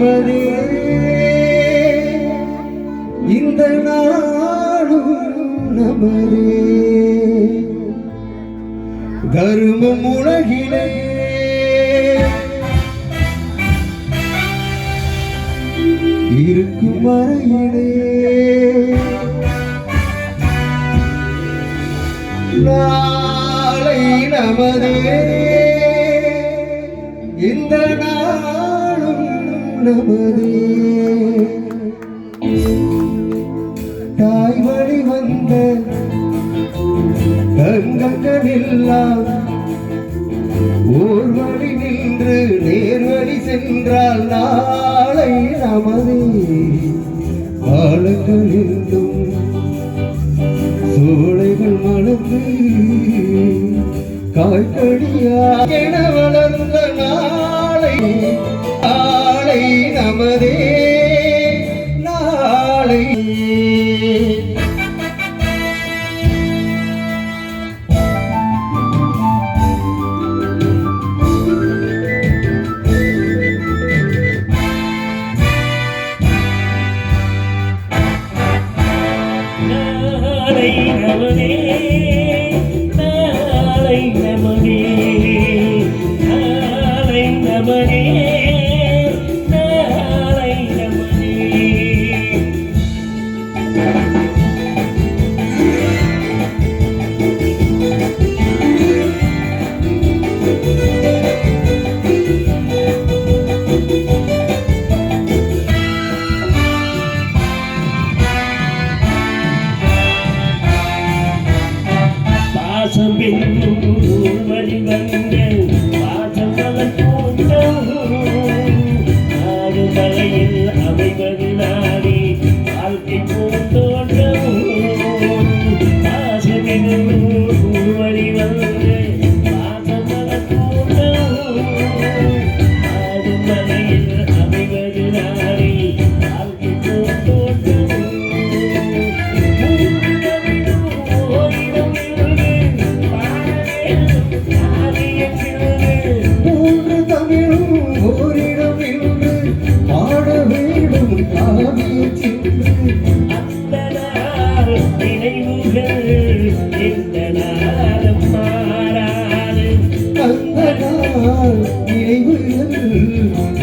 நமதே இந்த நாடும் நமதே. தருமம் உலகிலே. இருக்கும் மறையிலே நாளை நமதே. நமதே தாய் வழி வந்த தங்கங்களெல்லாம் ஓர் வழி நின்று நேர்வழி சென்றால் நாளை நமதே. காலங்கள் சோலைகள் மலர்ந்து காய்கடியா என வளர்ந்த நான் நமதே நாளை. நாளை நமதே நாடி வாழ்க்கை பூந்தோட்டம்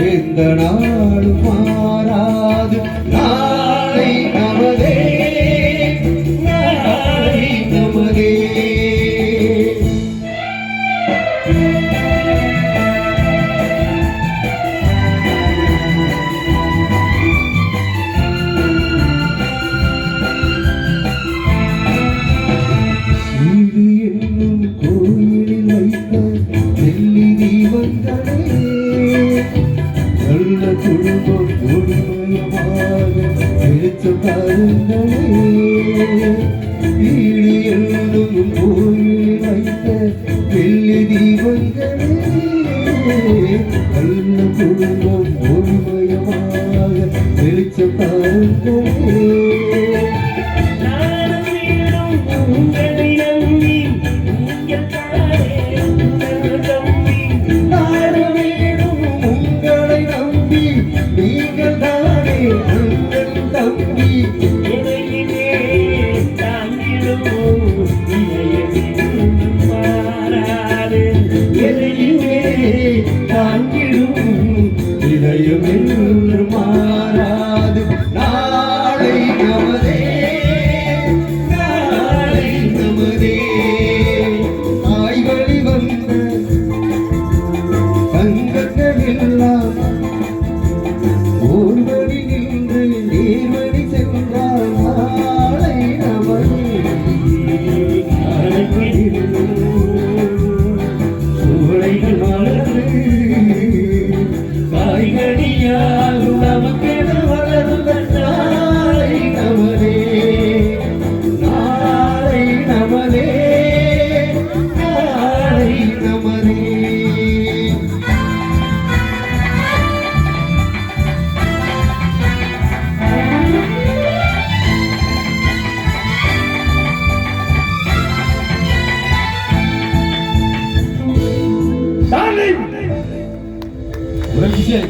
எந்த நாளும் நல்ல குடும்பம் ஒளிமயமாக வெளிச்சம் பாருங்களே வீடு என்னும் கோயிலில் வைத்த வெள்ளி தீபங்களே. நல்ல குடும்பம் ஒளிமயமாக வெளிச்சம் பாருங்களே தாங்கிடும் இதயம் மாறாது.